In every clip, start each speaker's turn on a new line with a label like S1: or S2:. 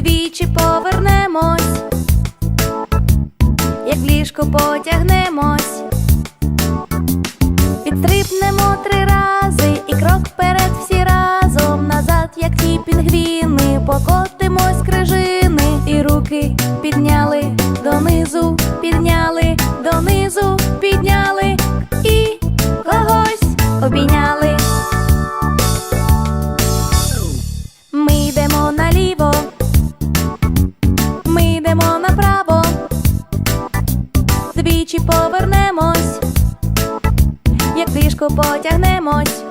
S1: двічі повернемось, як в ліжко потягнемось, підстрибнемо три рази і крок вперед всі разом. Назад, як ті пінгвіни, покотимось крижини, і руки підняли донизу, двічі повернемось, як дишку потягнемось,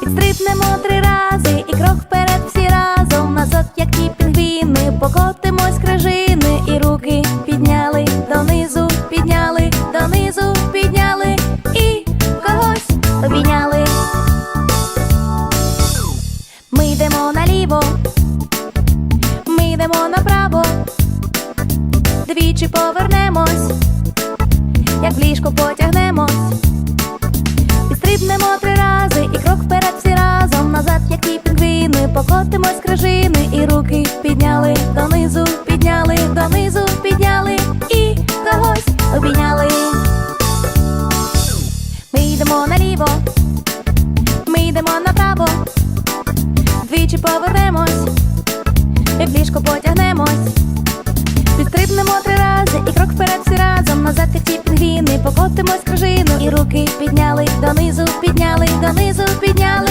S1: підстрибнемо три рази і крок вперед всі разом. Назад, як ті пінгвіни, покотимось крижини, і руки підняли донизу, підняли донизу, підняли. І когось обійняли. Ми йдемо наліво, ми йдемо направо, двічі повернемось, як в ліжко потягнемось, підстрибнемо три рази і крок вперед всі разом. Назад, як ті пінгвіни, покотимось крижини, і руки підняли донизу, підняли донизу, підняли. І когось обійняли. Ми йдемо наліво, ми йдемо направо. Двічі повернемось, і в ліжко потягнемось, Стрибнемо три рази і крок вперед всі разом Назад ті пінгвіни покотимось кружину І руки підняли донизу, підняли, донизу, підняли